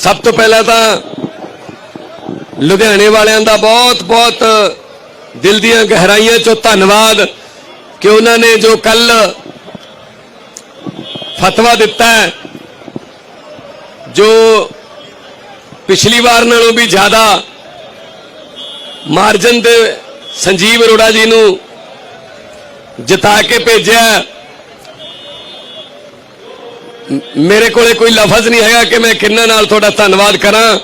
ਸਭ ਤੋਂ ਪਹਿਲਾਂ ਤਾਂ ਲੁਧਿਆਣੇ ਵਾਲਿਆਂ ਦਾ ਬਹੁਤ ਬਹੁਤ ਦਿਲ ਦੀਆਂ ਗਹਿਰਾਈਆਂ ਚੋਂ ਧੰਨਵਾਦ ਕਿ ਉਹਨਾਂ ਨੇ ਜੋ ਕੱਲ ਫਤਵਾ ਦਿੱਤਾ ਹੈ, ਜੋ ਪਿਛਲੀ ਵਾਰ ਨਾਲੋਂ ਵੀ ਜ਼ਿਆਦਾ ਮਾਰਜਨ ਦੇ ਸੰਜੀਵ ਅਰੋੜਾ ਜੀ ਨੂੰ ਜਿਤਾ ਕੇ ਭੇਜਿਆ ਮੇਰੇ ਕੋਲੇ ਕੋਈ ਲਫ਼ਜ਼ ਨਹੀਂ ਹੈਗਾ ਕਿ ਮੈਂ ਕਿੰਨਾ ਨਾਲ ਤੁਹਾਡਾ ਧੰਨਵਾਦ ਕਰਾਂ।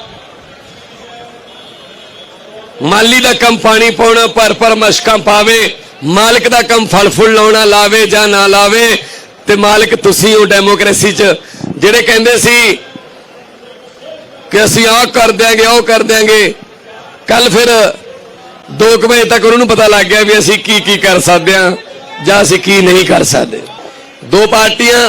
ਮਾਲੀ ਦਾ ਕੰਮ ਪਾਣੀ ਪਾਉਣਾ ਪਰ ਪਰ ਮਸ਼ਕਾਂ ਪਾਵੇ, ਮਾਲਕ ਦਾ ਕੰਮ ਫਲ ਫੁੱਲ ਲਾਉਣਾ, ਲਾਵੇ ਜਾਂ ਨਾ ਲਾਵੇ, ਤੇ ਮਾਲਕ ਤੁਸੀਂ ਹੋ ਡੈਮੋਕ੍ਰੇਸੀ 'ਚ। ਜਿਹੜੇ ਕਹਿੰਦੇ ਸੀ ਕਿ ਅਸੀਂ ਆਹ ਕਰ ਦਿਆਂਗੇ, ਉਹ ਕਰ ਦਿਆਂਗੇ ਕੱਲ ਫਿਰ 2 ਵਜੇ ਤੱਕ ਉਹਨਾਂ ਨੂੰ ਪਤਾ ਲੱਗ ਗਿਆ ਵੀ ਅਸੀਂ ਕੀ ਕੀ ਕਰ ਸਕਦੇ ਹਾਂ ਜਾਂ ਅਸੀਂ ਕੀ ਨਹੀਂ ਕਰ ਸਕਦੇ। ਦੋ ਪਾਰਟੀਆਂ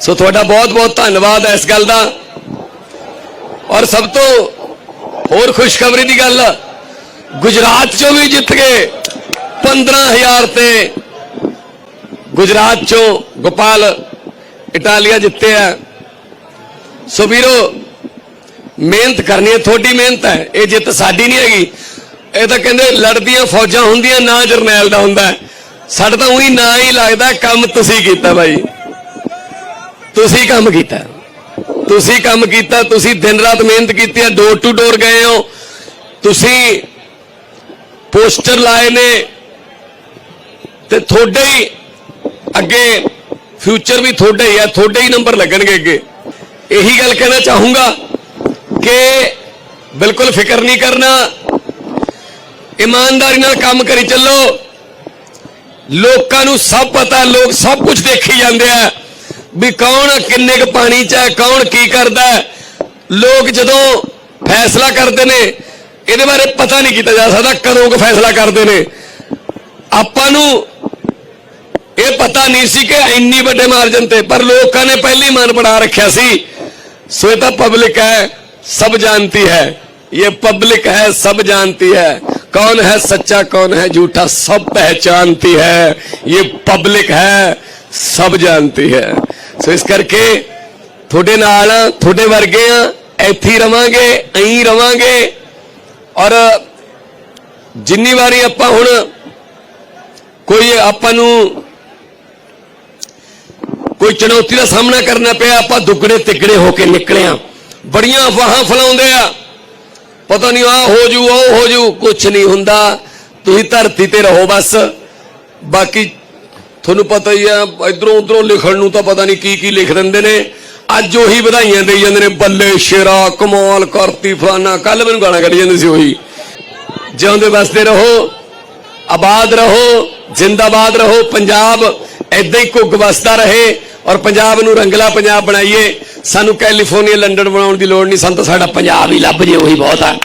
ਸੋ ਤੁਹਾਡਾ ਬਹੁਤ ਬਹੁਤ ਧੰਨਵਾਦ ਹੈ ਇਸ ਗੱਲ ਦਾ। ਔਰ ਸਭ ਤੋਂ ਹੋਰ ਖੁਸ਼ਖਬਰੀ ਦੀ ਗੱਲ, ਗੁਜਰਾਤ ਚੋਂ ਵੀ ਜਿੱਤ ਗਏ 15000 ਤੇ। ਗੁਜਰਾਤ ਚੋਂ ਗੋਪਾਲ ਇਟਾਲੀਆ ਜਿੱਤੇ ਜਿੱਤਿਆ ਸੋ ਵੀਰੋ, ਮਿਹਨਤ ਕਰਨੀ ਹੈ, ਤੁਹਾਡੀ ਮਿਹਨਤ ਹੈ, ਇਹ ਜਿੱਤ ਸਾਡੀ ਨਹੀਂ ਹੈਗੀ। ਇਹ ਤਾਂ ਕਹਿੰਦੇ ਲੜਦੀਆਂ ਫੌਜਾਂ ਹੁੰਦੀਆਂ, ਨਾ ਜਰਨੈਲ ਦਾ ਹੁੰਦਾ। ਸਾਡਾ ਤਾਂ ਉਹੀ ਨਾਂ ਹੀ ਲੱਗਦਾ, ਕੰਮ ਤੁਸੀਂ ਕੀਤਾ ਬਾਈ। ਤੁਸੀਂ ਕੰਮ ਕੀਤਾ। ਤੁਸੀਂ ਕੰਮ ਕੀਤਾ, ਤੁਸੀਂ ਦਿਨ ਰਾਤ ਮਿਹਨਤ ਕੀਤੀ ਹੈ ਡੋਰ ਟੂ ਡੋਰ ਗਏ ਹੋ। ਤੁਸੀਂ ਪੋਸਟਰ ਲਾਏ ਨੇ ਤੇ ਤੁਹਾਡੇ ਹੀ ਅੱਗੇ ਫਿਊਚਰ ਵੀ ਤੁਹਾਡਾ ਹੀ ਹੈ ਤੁਹਾਡੇ ਹੀ ਨੰਬਰ ਲੱਗਣਗੇ ਅੱਗੇ। ਇਹੀ ਗੱਲ ਕਹਿਣਾ ਚਾਹੂੰਗਾ ਕਿ ਬਿਲਕੁਲ ਫਿਕਰ ਨਹੀਂ ਕਰਨਾ। ਇਮਾਨਦਾਰੀ ਨਾਲ ਕੰਮ ਕਰੀ ਚੱਲੋ। ਲੋਕਾਂ ਨੂੰ ਸਭ ਪਤਾ, ਲੋਕ ਸਭ ਕੁਝ ਦੇਖੀ ਜਾਂਦੇ ਆ। ਵੀ ਕੌਣ ਕਿੰਨੇ ਕੁ ਪਾਣੀ 'ਚ ਹੈ ਕੌਣ ਕੀ ਕਰਦਾ ਹੈ। ਲੋਕ ਜਦੋਂ ਫੈਸਲਾ ਕਰਦੇ ਨੇ ਇਹਦੇ ਬਾਰੇ ਪਤਾ ਨਹੀਂ ਕੀਤਾ ਜਾ ਸਕਦਾ ਕਦੋਂ ਕੁ ਫੈਸਲਾ ਕਰਦੇ ਨੇ ਆਪਾਂ ਨੂੰ ਇਹ ਪਤਾ ਨਹੀਂ ਸੀ ਕਿ ਇੰਨੀ ਵੱਡੇ ਮਾਰਜਨ ਤੇ ਪਰ ਲੋਕਾਂ ਨੇ ਪਹਿਲੀ ਮਨ ਬਣਾ ਰੱਖਿਆ ਸੀ ਸੋ ਇਹ ਤਾਂ ਪਬਲਿਕ ਹੈ ਸਭ ਜਾਣਤੀ ਹੈ ये पब्लिक है सब जानती है कौन है सच्चा कौन है झूठा सब पहचानती है ये पब्लिक है सब जानती है ਸੋ ਇਸ ਕਰਕੇ ਤੁਹਾਡੇ ਨਾਲ, ਤੁਹਾਡੇ ਵਰਗੇ ਆ, ਇੱਥੇ ਰਵਾਂਗੇ ਐਂ ਰਵਾਂਗੇ। ਔਰ ਜਿੰਨੀ ਵਾਰੀ ਆਪਾਂ ਹੁਣ ਕੋਈ ਆਪਾਂ ਨੂੰ ਕੋਈ ਚੁਣੌਤੀ ਦਾ ਸਾਹਮਣਾ ਕਰਨਾ ਪਿਆ, ਆਪਾਂ ਦੁੱਗੜੇ ਤਿੱਗੜੇ ਹੋ ਕੇ ਨਿਕਲੇ ਆ। ਬੜੀਆਂ ਅਫਵਾਹਾਂ ਫਲਾਉਂਦੇ ਆ। ਪਤਾ ਨਹੀਂ ਆ ਹੋ ਜੂ, ਉਹ ਹੋ ਜੂ ਕੁਝ ਨਹੀਂ ਹੁੰਦਾ। ਤੁਸੀਂ ਧਰਤੀ ਤੇ ਰਹੋ ਬਸ। ਬਾਕੀ ਤੁਹਾਨੂੰ ਪਤਾ ਹੀ ਆ ਇਧਰੋਂ ਉਧਰੋਂ ਲਿਖਣ ਨੂੰ ਤਾਂ ਪਤਾ ਨਹੀਂ ਕੀ ਕੀ ਲਿਖ ਦਿੰਦੇ ਨੇ। ਅੱਜ ਉਹੀ ਵਧਾਈਆਂ ਦੇਈ ਜਾਂਦੇ ਨੇ, ਬੱਲੇ ਸ਼ੇਰਾ, ਕਮਾਲ ਕਰਤੀ ਫਲਾਨਾ। ਕੱਲ ਮੈਨੂੰ ਗਾਣਾ ਕੱਢ ਜਾਂਦੇ ਸੀ ਉਹੀ। ਜਿਉਂਦੇ ਵਸਦੇ ਰਹੋ, ਆਬਾਦ ਰਹੋ, ਜਿੰਦਾਬਾਦ ਰਹੋ, ਪੰਜਾਬ ਐਦਾਂ ਹੀ ਘੁੱਗ ਵਸਦਾ ਰਹੇ ਔਰ ਪੰਜਾਬ ਨੂੰ ਰੰਗਲਾ ਪੰਜਾਬ ਬਣਾਈਏ। ਸਾਨੂੰ ਕੈਲੀਫੋਰਨੀਆ, ਲੰਡਨ ਬਣਾਉਣ ਦੀ ਲੋੜ ਨਹੀਂ, ਸਾਨੂੰ ਤਾਂ ਸਾਡਾ ਪੰਜਾਬ ਹੀ ਲੱਭ ਜੇ, ਉਹੀ ਬਹੁਤ ਆ।